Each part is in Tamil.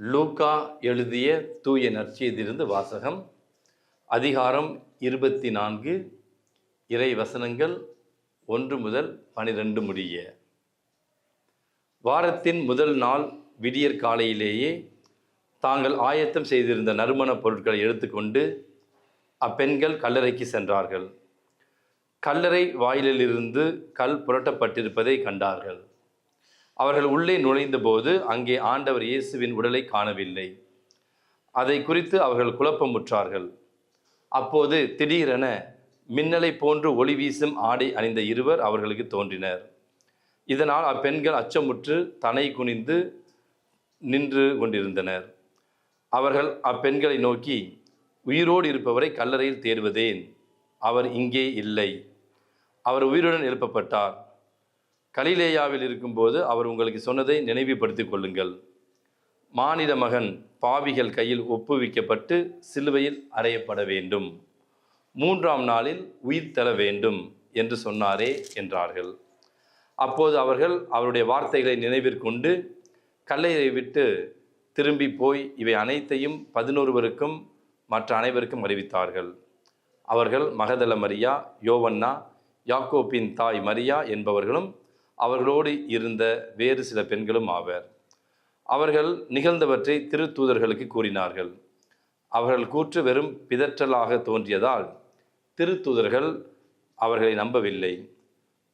லூக்கா எழுதிய தூய நற்செய்தியிலிருந்து வாசகம் அதிகாரம் இருபத்தி நான்கு இறை வசனங்கள் ஒன்று முதல் பனிரெண்டு முடிய. வாரத்தின் முதல் நாள் விடியற் காலையிலேயே தாங்கள் ஆயத்தம் செய்திருந்த நறுமணப் பொருட்களை எடுத்துக்கொண்டு அப்பெண்கள் கல்லறைக்கு சென்றார்கள். கல்லறை வாயிலிலிருந்து கல் புரட்டப்பட்டிருப்பதை கண்டார்கள். அவர்கள் உள்ளே நுழைந்தபோது அங்கே ஆண்டவர் இயேசுவின் உடலை காணவில்லை. அதை குறித்து அவர்கள் குழப்பமுற்றார்கள் அப்போது திடீரென மின்னலை போன்று ஒளி வீசும் ஆடை அணிந்த இருவர் அவர்களுக்கு தோன்றினர். இதனால் அப்பெண்கள் அச்சமுற்று தனை குனிந்து நின்று கொண்டிருந்தனர். அவர்கள் அப்பெண்களை நோக்கி உயிரோடு இருப்பவரை கல்லறையில் தேடுவதேன்? அவர் இங்கே இல்லை. அவர் உயிருடன் எழுப்பப்பட்டார். கலிலேயாவில் இருக்கும்போது அவர் உங்களுக்கு சொன்னதை நினைவுபடுத்திக் கொள்ளுங்கள். மானிட மகன் பாவிகள் கையில் ஒப்புவிக்கப்பட்டு சிலுவையில் அறையப்பட வேண்டும். மூன்றாம் நாளில் உயிர் தர வேண்டும் என்று சொன்னாரே என்றார்கள். அப்போது அவர்கள் அவருடைய வார்த்தைகளை நினைவிற்கொண்டு கல்லையை விட்டு திரும்பி போய் இவை அனைத்தையும் பதினொருவருக்கும் மற்ற அனைவருக்கும் அறிவித்தார்கள். அவர்கள் மகதல மரியா யோவன்னா யாக்கோப்பின் தாய் மரியா என்பவர்களும் அவர்களோடு இருந்த வேறு சில பெண்களும் ஆவர். அவர்கள் நிகழ்ந்தவற்றை திருத்தூதர்களுக்கு கூறினார்கள். அவர்கள் கூற்று வெறும் பிதற்றலாக தோன்றியதால் திருத்தூதர்கள் அவர்களை நம்பவில்லை.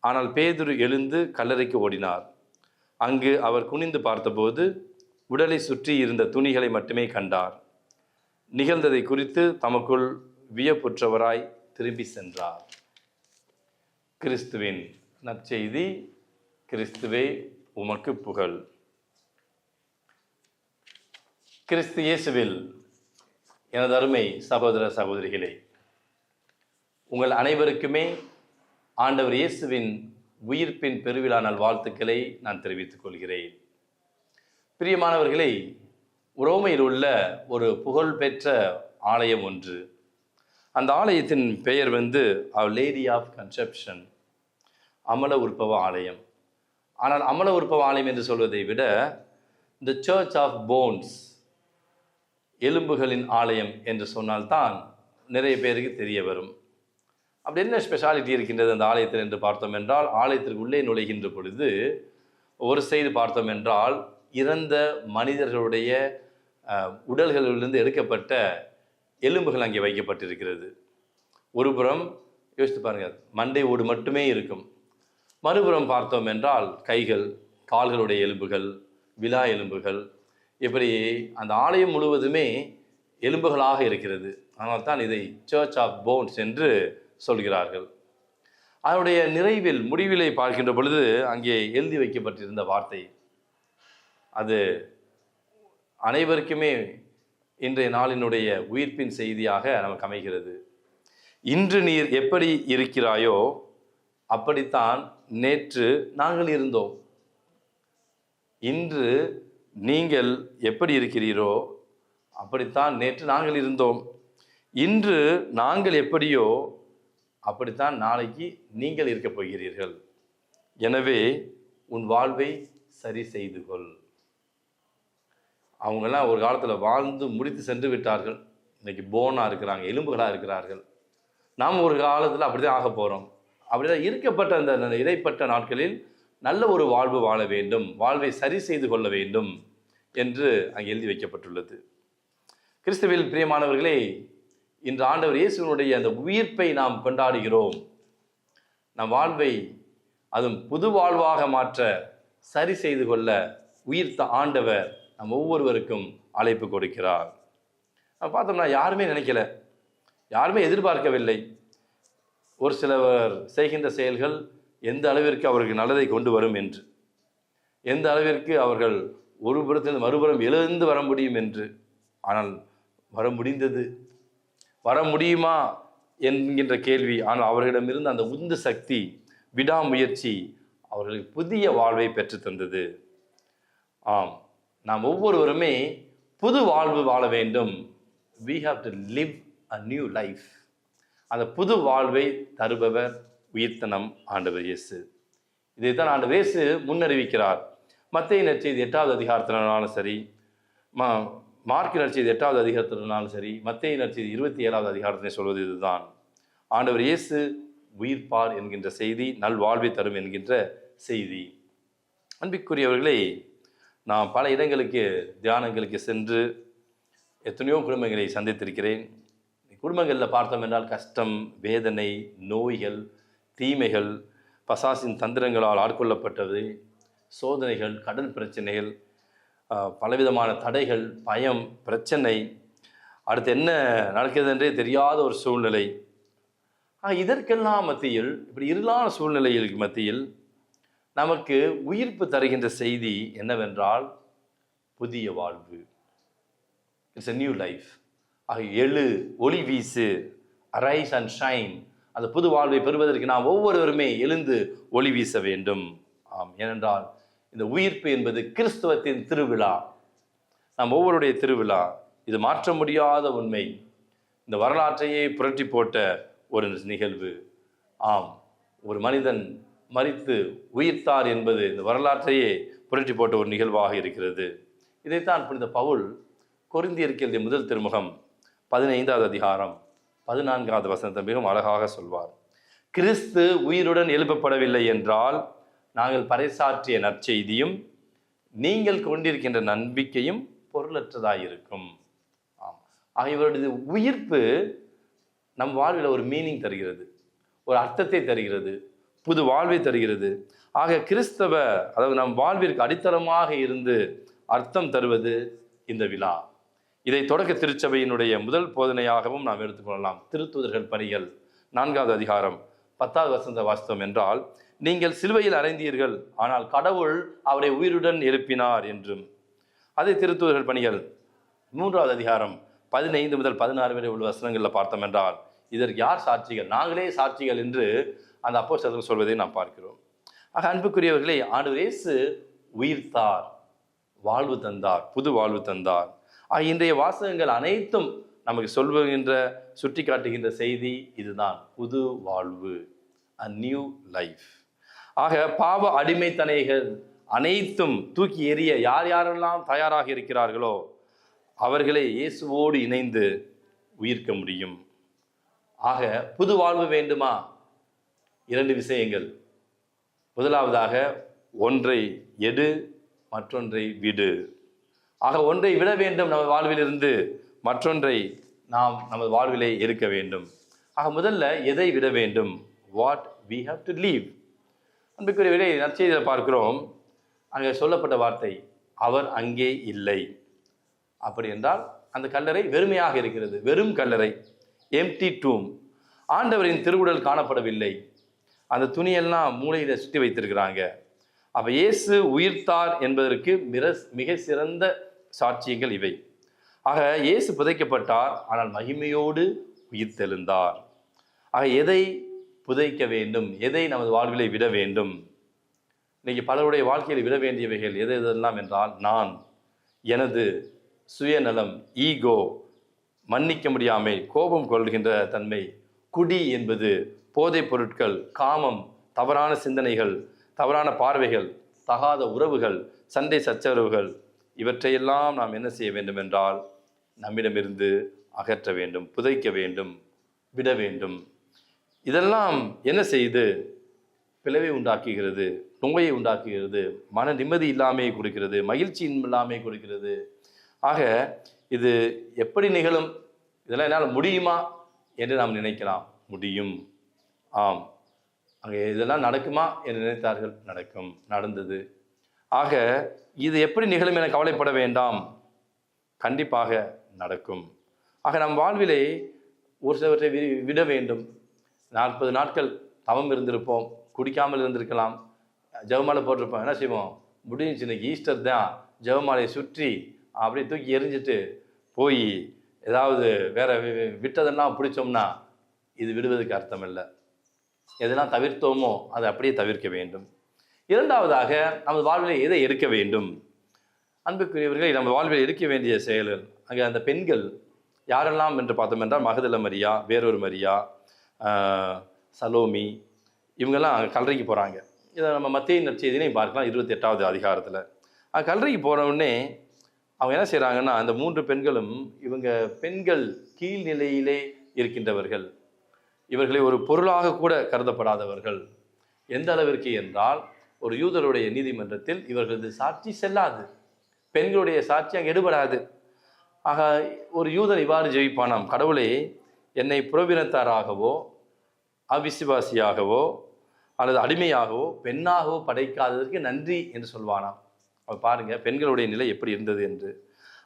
ஆனால் பேதுரு எழுந்து கல்லறைக்கு ஓடினார். அங்கு அவர் குனிந்து பார்த்தபோது உடலை சுற்றி இருந்த துணிகளை மட்டுமே கண்டார். நிகழ்ந்ததை குறித்து தமக்குள் வியப்புற்றவராய் திரும்பி சென்றார். கிறிஸ்துவின் நற்செய்தி கிறிஸ்துவே உமக்கு புகழ். கிறிஸ்து இயேசுவில் எனது அருமை சகோதர சகோதரிகளே உங்கள் அனைவருக்குமே ஆண்டவர் இயேசுவின் உயிர்ப்பின் பெருவிழா நாள் வாழ்த்துக்களை நான் தெரிவித்துக் கொள்கிறேன். பிரியமானவர்களே உரோமையில் உள்ள ஒரு புகழ்பெற்ற ஆலயம் ஒன்று. அந்த ஆலயத்தின் பெயர் வந்து அவர் லேடி ஆஃப் கன்செப்ஷன் அமல உற்பவ ஆலயம். ஆனால் அமல உற்பவ ஆலயம் என்று சொல்வதை விட த சர்ச் ஆஃப் போன்ஸ் எலும்புகளின் ஆலயம் என்று சொன்னால்தான் நிறைய பேருக்கு தெரிய வரும். அப்படி என்ன ஸ்பெஷாலிட்டி இருக்கின்றது அந்த ஆலயத்தில் என்று பார்த்தோம் என்றால் ஆலயத்திற்கு உள்ளே நுழைகின்ற பொழுது ஒரு சைடு பார்த்தோம் என்றால் இறந்த மனிதர்களுடைய உடல்களிலிருந்து எடுக்கப்பட்ட எலும்புகள் அங்கே வைக்கப்பட்டிருக்கிறது. ஒரு புறம் யோசித்து பாருங்க மண்டை ஓடு மட்டுமே இருக்கும். மறுபுறம் பார்த்தோம் என்றால் கைகள் கால்களுடைய எலும்புகள் விலா எலும்புகள் இப்படி அந்த ஆலயம் முழுவதுமே எலும்புகளாக இருக்கிறது. அதனால் தான் இதை சர்ச் ஆஃப் போன்ஸ் என்று சொல்கிறார்கள். அதனுடைய நிறைவில் முடிவிலை பார்க்கின்ற பொழுது அங்கே எழுதி வைக்கப்பட்டிருந்த வார்த்தை. அது அனைவருக்குமே இன்றைய நாளினுடைய உயிர்ப்பின் செய்தியாக நமக்கு அமைகிறது. இன்று நீர் எப்படி இருக்கிறாயோ அப்படித்தான் நேற்று நாங்கள் இருந்தோம். இன்று நீங்கள் எப்படி இருக்கிறீரோ அப்படித்தான் நேற்று நாங்கள் இருந்தோம். இன்று நாங்கள் எப்படியோ அப்படித்தான் நாளைக்கு நீங்கள் இருக்கப் போகிறீர்கள். எனவே உன் வாழ்வை சரி செய்து கொள். அவங்கெல்லாம் ஒரு காலத்தில் வாழ்ந்து முடித்து சென்று விட்டார்கள். இன்றைக்கி போனாக இருக்கிறாங்க எலும்புகளாக இருக்கிறார்கள். நாம் ஒரு காலத்தில் அப்படி தான் ஆக போகிறோம் அப்படிதான் இருக்கப்பட்ட அந்த அந்த இடைப்பட்ட நாட்களில் நல்ல ஒரு வாழ்வு வாழ வேண்டும் வாழ்வை சரி செய்து கொள்ள வேண்டும் என்று அங்கே எழுதி வைக்கப்பட்டுள்ளது. கிறிஸ்துவில் பிரியமானவர்களே இன்று ஆண்டவர் இயேசுவனுடைய அந்த உயிர்ப்பை நாம் கொண்டாடுகிறோம். நம் வாழ்வை அதுவும் புது வாழ்வாக மாற்ற சரி செய்து கொள்ள உயிர்த்த ஆண்டவர் நம் ஒவ்வொருவருக்கும் அழைப்பு கொடுக்கிறார். பார்த்தோம்னா யாருமே நினைக்கல. யாருமே எதிர்பார்க்கவில்லை. ஒரு சிலவர் செய்கின்ற செயல்கள் எந்த அளவிற்கு அவருக்கு நல்லதை கொண்டு வரும் என்று எந்த அளவிற்கு அவர்கள் ஒரு புறத்திலிருந்து மறுபுறம் எழுந்து வர முடியும் என்று ஆனால் வர முடிந்தது? வர முடியுமா என்கின்ற கேள்வி. ஆனால் அவர்களிடமிருந்து அந்த உந்து சக்தி விடாமுயற்சி அவர்களுக்கு புதிய வாழ்வை பெற்று தந்தது. ஆம் நாம் ஒவ்வொருவருமே புது வாழ்வு வாழ வேண்டும். We have to live a new life அந்த புது வாழ்வை தருபவர் உயிர்த்தனம் ஆண்டவர் இயேசு. இதைத்தான் ஆண்டவர் இயேசு முன்னறிவிக்கிறார். மத்திய நற்செய்தி எட்டாவது அதிகாரத்தினாலும் சரி மா மார்க் நற்செய்தி எட்டாவது அதிகாரத்தினாலும் சரி மத்திய நற்செய்தி இருபத்தி ஏழாவது அதிகாரத்தினை சொல்வது இதுதான். ஆண்டவர் இயேசு உயிர்ப்பார் என்கின்ற செய்தி நல்வாழ்வை தரும் என்கின்ற செய்தி. அன்பிற்குரியவர்களே நான் பல இடங்களுக்கு தியானங்களுக்கு சென்று எத்தனையோ குடும்பங்களை சந்தித்திருக்கிறேன். குடும்பங்களில் பார்த்தோம் என்றால் கஷ்டம் வேதனை நோய்கள் தீமைகள் பசாசின் தந்திரங்களால் ஆட்கொள்ளப்பட்டது சோதனைகள் கடன் பிரச்சனைகள் பலவிதமான தடைகள் பயம் பிரச்சனை. அடுத்து என்ன நடக்கிறது என்றே தெரியாத ஒரு சூழ்நிலை. இதற்கெல்லாம் மத்தியில் இப்படி இருளான சூழ்நிலைகளுக்கு மத்தியில் நமக்கு உயிர்ப்பு தருகின்ற செய்தி என்னவென்றால் புதிய வாழ்வு. இட்ஸ் எ நியூ லைஃப் எழு ஒளி வீசு அரைஸ் அண்ட் ஷைன். அந்த புது வாழ்வை பெறுவதற்கு நாம் ஒவ்வொருவருமே எழுந்து ஒளி வீச வேண்டும். ஆம் ஏனென்றால் இந்த உயிர்ப்பு என்பது கிறிஸ்துவத்தின் திருவிழா. நாம் ஒவ்வொருடைய திருவிழா இது மாற்ற முடியாத உண்மை. இந்த வரலாற்றையே புரட்டி போட்ட ஒரு நிகழ்வு. ஆம் ஒரு மனிதன் மறித்து உயிர்த்தார் என்பது இந்த வரலாற்றையே புரட்டி போட்ட ஒரு நிகழ்வாக இருக்கிறது. இதைத்தான் புனித பவுல் கொரிந்தியருக்கு முதல் திருமுகம் பதினைந்தாவது அதிகாரம் பதினான்காவது வசனத்தை மிகவும் அழகாக சொல்வார். கிறிஸ்து உயிருடன் எழுப்பப்படவில்லை என்றால் நாங்கள் பறைசாற்றிய நற்செய்தியும் நீங்கள் கொண்டிருக்கின்ற நம்பிக்கையும் பொருளற்றதாயிருக்கும் ஆம். ஆக இவருடைய உயிர்ப்பு நம் வாழ்வில் ஒரு மீனிங் தருகிறது ஒரு அர்த்தத்தை தருகிறது புது வாழ்வை தருகிறது. ஆக கிறிஸ்தவ அதாவது நம் வாழ்விற்கு அடித்தளமாக இருந்து அர்த்தம் தருவது இந்த விழா. இதை தொடக்க திருச்சபையினுடைய முதல் போதனையாகவும் நாம் எடுத்துக்கொள்ளலாம் திருத்துதர்கள் பணிகள் நான்காவது அதிகாரம் பத்தாவது வசந்த வாஸ்தவம் என்றால் நீங்கள் சிலுவையில் அறைந்தீர்கள் ஆனால் கடவுள் அவரை உயிருடன் எழுப்பினார் என்றும். அதே திருத்துதர்கள் பணிகள் மூன்றாவது அதிகாரம் பதினைந்து முதல் பதினாறு வரை உள்ள வசனங்களில் பார்த்தோம் என்றால் இதற்கு யார் சாட்சிகள்? நாங்களே சாட்சிகள் என்று அந்த அப்போ சொல்வதை நாம் பார்க்கிறோம். ஆக அன்புக்குரியவர்களே ஆண்டு இயேசு உயிர்த்தார் வாழ்வு தந்தார் புது வாழ்வு தந்தார். இன்றைய வாசகங்கள் அனைத்தும் நமக்கு சொல்லுகின்ற சுட்டி காட்டுகின்ற செய்தி இதுதான். புது வாழ்வு. அ நியூ லைஃப் ஆக பாவ அடிமைத்தனைகள் அனைத்தும் தூக்கி எறிய யார் யாரெல்லாம் தயாராக இருக்கிறார்களோ அவர்களை இயேசுவோடு இணைந்து உயிர்க்க முடியும். ஆக புது வாழ்வு வேண்டுமா? இரண்டு விஷயங்கள். முதலாவதாக ஒன்றை எடு மற்றொன்றை விடு. ஆக ஒன்றை விட வேண்டும் நமது வாழ்விலிருந்து மற்றொன்றை நாம் நமது வாழ்விலே இருக்க வேண்டும். ஆக முதல்ல எதை விட வேண்டும்? What we have to leave அன்புக்குரியவர்களே நற்செய்தியில் பார்க்கிறோம். அங்கே சொல்லப்பட்ட வார்த்தை அவர் அங்கே இல்லை. அப்படி என்றால் அந்த கல்லறை வெறுமையாக இருக்கிறது. வெறும் கல்லறை எம்டி டூம் ஆண்டவரின் திருவுடல் காணப்படவில்லை. அந்த துணியெல்லாம் மூளையில் சுற்றி வைத்திருக்கிறாங்க. அப்போ இயேசு உயிர்த்தார் என்பதற்கு மிக மிக சிறந்த சாட்சியங்கள் இவை. ஆக இயேசு புதைக்கப்பட்டார் ஆனால் மகிமையோடு உயிர்த்தெழுந்தார். ஆக எதை புதைக்க வேண்டும்? எதை நமது வாழ்விலை விட வேண்டும்? இன்னைக்கு பலருடைய வாழ்க்கையில் விட வேண்டியவைகள் எது எதெல்லாம் என்றால் நான் எனது சுயநலம் ஈகோ மன்னிக்க முடியாமை கோபம் கொள்கின்ற தன்மை குடி என்பது போதைப் பொருட்கள் காமம் தவறான சிந்தனைகள் தவறான பார்வைகள் தகாத உறவுகள் சண்டை சச்சரவுகள் இவற்றையெல்லாம் நாம் என்ன செய்ய வேண்டும் என்றால் நம்மிடமிருந்து அகற்ற வேண்டும் புதைக்க வேண்டும் விட வேண்டும். இதெல்லாம் என்ன செய்து? பிளவை உண்டாக்குகிறது நோயை உண்டாக்குகிறது மன நிம்மதி இல்லாமையை கொடுக்கிறது மகிழ்ச்சி இல்லாமையை கொடுக்கிறது. ஆக இது எப்படி நிகழும்? இதெல்லாம் என்னால் முடியுமா என்று நாம் நினைக்கலாம். முடியும். ஆம். அங்கே இதெல்லாம் நடக்குமா என்று நினைத்தார்கள். நடக்கும். நடந்தது. ஆக இது எப்படி நிகழும் என கவலைப்பட வேண்டாம். கண்டிப்பாக நடக்கும். ஆக நம் வாழ்விலே ஒரு சிலவற்றை வி- விட வேண்டும். நாற்பது நாட்கள் தவம் இருந்திருப்போம் குடிக்காமல் இருந்திருக்கலாம் ஜவமாலை போட்டிருப்போம் என்ன செய்வோம்? முடிஞ்சுச்சு இன்னைக்கு ஈஸ்டர் தான் ஜவமாலையை சுற்றி அப்படியே தூக்கி எரிஞ்சிட்டு போய் ஏதாவது வேற வி- விட்டதெல்லாம் பிடிச்சோம்னா இது விடுவதற்கு அர்த்தம் இல்லை எதெல்லாம் தவிர்த்தோமோ அதை அப்படியே தவிர்க்க வேண்டும். இரண்டாவதாக நமது வாழ்வில் எதை எடுக்க வேண்டும்? அன்புக்குரியவர்களை நம்ம வாழ்வில் இருக்க வேண்டிய செயல்கள் அங்கே அந்த பெண்கள் யாரெல்லாம் என்று பார்த்தோம் என்றால் மகதல மரியா வேறொரு மரியா சலோமி இவங்கெல்லாம் அங்கே கல்லறைக்கு போகிறாங்க இதை நம்ம மத்திய நற்செய்தினை பார்க்கலாம் இருபத்தி எட்டாவது அதிகாரத்தில் கல்லறைக்கு போனவுடனே அவங்க என்ன செய்கிறாங்கன்னா அந்த மூன்று பெண்களும் இவங்க பெண்கள் கீழ்நிலையிலே இருக்கின்றவர்கள். இவர்களை ஒரு பொருளாக கூட கருதப்படாதவர்கள். எந்த அளவிற்கு என்றால் ஒரு யூதருடைய நீதிமன்றத்தில் இவர்களது சாட்சி செல்லாது. பெண்களுடைய சாட்சி அங்கே எடுபடாது. ஆக ஒரு யூதன் இவ்வாறு ஜெயிப்பானாம். கடவுளே என்னை புறவினத்தாராகவோ அவிசுவாசியாகவோ அல்லது அடிமையாகவோ பெண்ணாகவோ படைக்காததற்கு நன்றி என்று சொல்வானாம். அவர் பாருங்கள் பெண்களுடைய நிலை எப்படி இருந்தது என்று.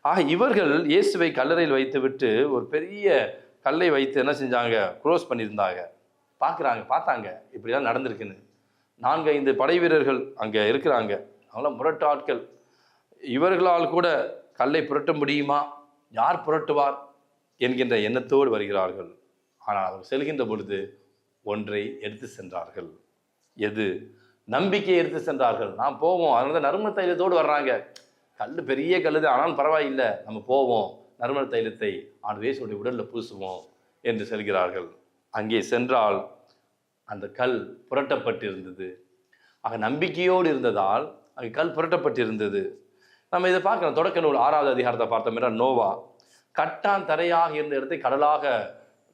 ஆக இவர்கள் இயேசுவை கல்லறையில் வைத்துவிட்டு ஒரு பெரிய கல்லை வைத்து என்ன செஞ்சாங்க? க்ளோஸ் பண்ணியிருந்தாங்க. பார்க்குறாங்க பார்த்தாங்க. இப்படிலாம் நடந்திருக்குன்னு. நான்கு ஐந்து படை வீரர்கள் அங்கே இருக்கிறாங்க. அவங்களாம் முரட்டு ஆட்கள் இவர்களால் கூட கல்லை புரட்ட முடியுமா? யார் புரட்டுவார்? என்கின்ற எண்ணத்தோடு வருகிறார்கள். ஆனால் அவர் செல்கின்ற பொழுது ஒன்றை எடுத்து சென்றார்கள். எது? நம்பிக்கையை எடுத்து சென்றார்கள். நாம் போவோம். அதனால தான் நறுமண தைலத்தோடு வர்றாங்க. கல் பெரிய கல் தான். ஆனாலும் பரவாயில்லை. நம்ம போவோம். நறுமண தைலத்தை ஆண்டு வேசுடைய உடலில் பூசுவோம் என்று செல்கிறார்கள். அங்கே சென்றால் அந்த கல் புரட்டப்பட்டிருந்தது. ஆக நம்பிக்கையோடு இருந்ததால் அங்கே கல் புரட்டப்பட்டிருந்தது. நம்ம இதை பார்க்கலாம். தொடக்க நூல் ஆறாவது அதிகாரத்தை பார்த்தோம் என்றால் நோவா. கட்டான் தரையாக இருந்த இடத்தை கடலாக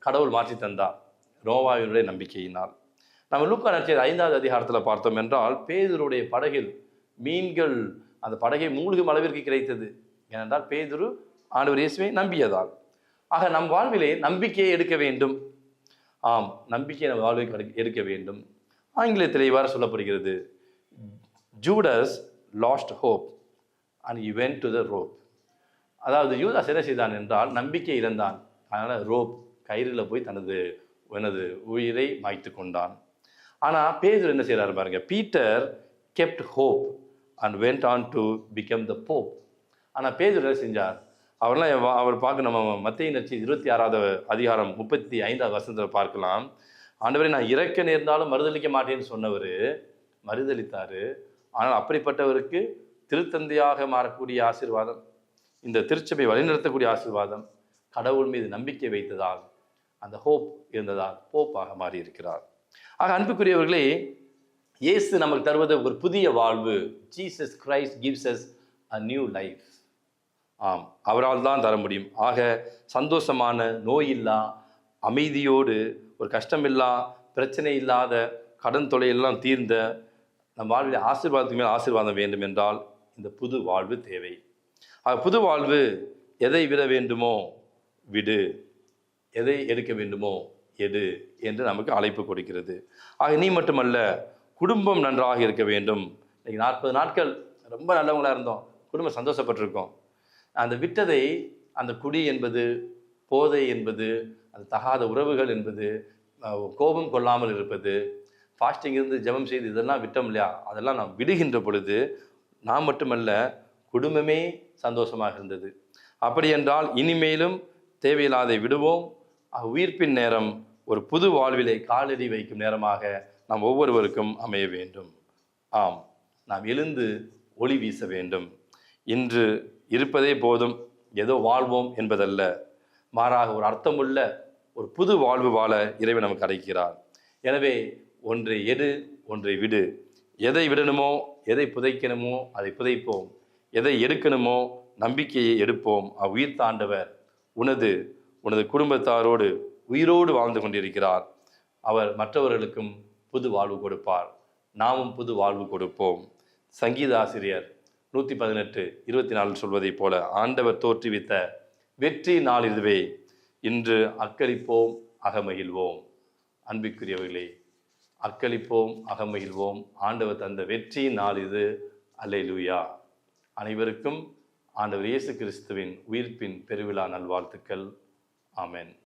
கடவுள் மாற்றி தந்தார். நோவாவினுடைய நம்பிக்கையினால். நம்ம லூக்கா நட்சத்திர ஐந்தாவது அதிகாரத்தில் பார்த்தோம் என்றால் பேதுருடைய படகில் மீன்கள் அந்த படகை மூழ்கும் அளவிற்கு கிடைத்தது. ஏனென்றால் பேதுரு ஆண்டவர் இயேசுவை நம்பியதால். ஆக நம் வாழ்விலே நம்பிக்கையை எடுக்க வேண்டும். ஆம் நம்பிக்கை நம் வாழ்வை கிடை- எடுக்க வேண்டும். ஆங்கிலத்தில் இவ்வாறு சொல்லப்படுகிறது. Judas lost hope and you went to the rope அதாவது யூதாஸ் என்ன செய்தான் என்றால் நம்பிக்கை இழந்தான். அதனால் ரோப் கயிறில் போய் தனது எனது உயிரை மாய்த்து கொண்டான். ஆனால் பேதர் என்ன செய்கிறாரு பாருங்க Peter kept hope and went on to become the pope ஆனால் பேதர் என்ன செஞ்சார்? அவர்லாம் அவர் பார்க்க நம்ம மத்திய நச்சு இருபத்தி ஆறாவது அதிகாரம் முப்பத்தி ஐந்தாவது வருஷத்தில் பார்க்கலாம். ஆண்டவரை நான் இறக்க நேர்ந்தாலும் மறுதளிக்க மாட்டேன்னு சொன்னவர் மறுதளித்தார் ஆனால் அப்படிப்பட்டவருக்கு திருத்தந்தையாக மாறக்கூடிய ஆசீர்வாதம் இந்த திருச்சபை வழிநடத்தக்கூடிய ஆசீர்வாதம் கடவுள் மீது நம்பிக்கை வைத்ததால் அந்த ஹோப் இருந்ததால் ஹோப்பாக மாறி இருக்கிறார் ஆக அன்புக்குரியவர்களே இயேசு நமக்கு தருவது ஒரு புதிய வாழ்வு. Jesus Christ gives us a new life ஆம் அவரால் தான் தர முடியும். ஆக சந்தோஷமான நோயில்லா அமைதியோடு ஒரு கஷ்டமில்லா பிரச்சனை இல்லாத கடன் தொலையெல்லாம் தீர்ந்த நம் வாழ்வில் ஆசீர்வாதத்துக்கு மேல் ஆசீர்வாதம் வேண்டும் என்றால் இந்த புது வாழ்வு தேவை. ஆக புது வாழ்வு எதை விட வேண்டுமோ விடு. எதை எடுக்க வேண்டுமோ எடு என்று நமக்கு அழைப்பு கொடுக்கிறது. ஆக நீ மட்டுமல்ல குடும்பம் நன்றாக இருக்க வேண்டும். இன்னைக்கு நாற்பது நாட்கள் ரொம்ப நல்லவங்களாக இருந்தோம். குடும்பம் சந்தோஷப்பட்டிருக்கோம். அந்த விட்டதை அந்த குடி என்பது போதை என்பது அந்த தகாத உறவுகள் என்பது கோபம் கொள்ளாமல் இருப்பது ஃபாஸ்டிங் இருந்து ஜெபம் செய்து இதெல்லாம் விட்டோம் இல்லையா? அதெல்லாம் நாம் விடுகின்ற பொழுது நாம் மட்டுமல்ல குடும்பமே சந்தோஷமாக இருந்தது. அப்படி என்றால் இனிமேலும் தேவையில்லாதை விடுவோம். உயிர்ப்பின் நேரம் ஒரு புது வாழ்விலை காலடி வைக்கும் நேரமாக நாம் ஒவ்வொருவருக்கும் அமைய வேண்டும். ஆம் நாம் எழுந்து ஒளி வீச வேண்டும். இன்று இருப்பதே போதும். ஏதோ வாழ்வோம் என்பதல்ல. மாறாக ஒரு அர்த்தமுள்ள ஒரு புது வாழ்வு வாழ இறைவை நமக்கு அழைக்கிறார். எனவே ஒன்றை எடு ஒன்றை விடு. எதை விடணுமோ எதை புதைக்கணுமோ அதை புதைப்போம். எதை எடுக்கணுமோ நம்பிக்கையை எடுப்போம். அவ்வுயிர் தாண்டவர் உனது உனது குடும்பத்தாரோடு உயிரோடு வாழ்ந்து கொண்டிருக்கிறார். அவர் மற்றவர்களுக்கும் புது வாழ்வு கொடுப்பார். நாமும் புது வாழ்வு கொடுப்போம். சங்கீத ஆசிரியர் நூற்றி பதினெட்டு இருபத்தி நாலு சொல்வதைப் போல ஆண்டவர் தோற்றுவித்த வெற்றி நாள் இதுவே. இன்று அக்களிப்போம் அகமகிழ்வோம். அன்பிற்குரியவர்களே அக்களிப்போம் அகமகிழ்வோம். ஆண்டவர் தந்த வெற்றி நாள் இது. அல்லேலூயா. அனைவருக்கும் ஆண்டவர் இயேசு கிறிஸ்துவின் உயிர்ப்பின் பெருவிழா நல்வாழ்த்துக்கள். ஆமேன்.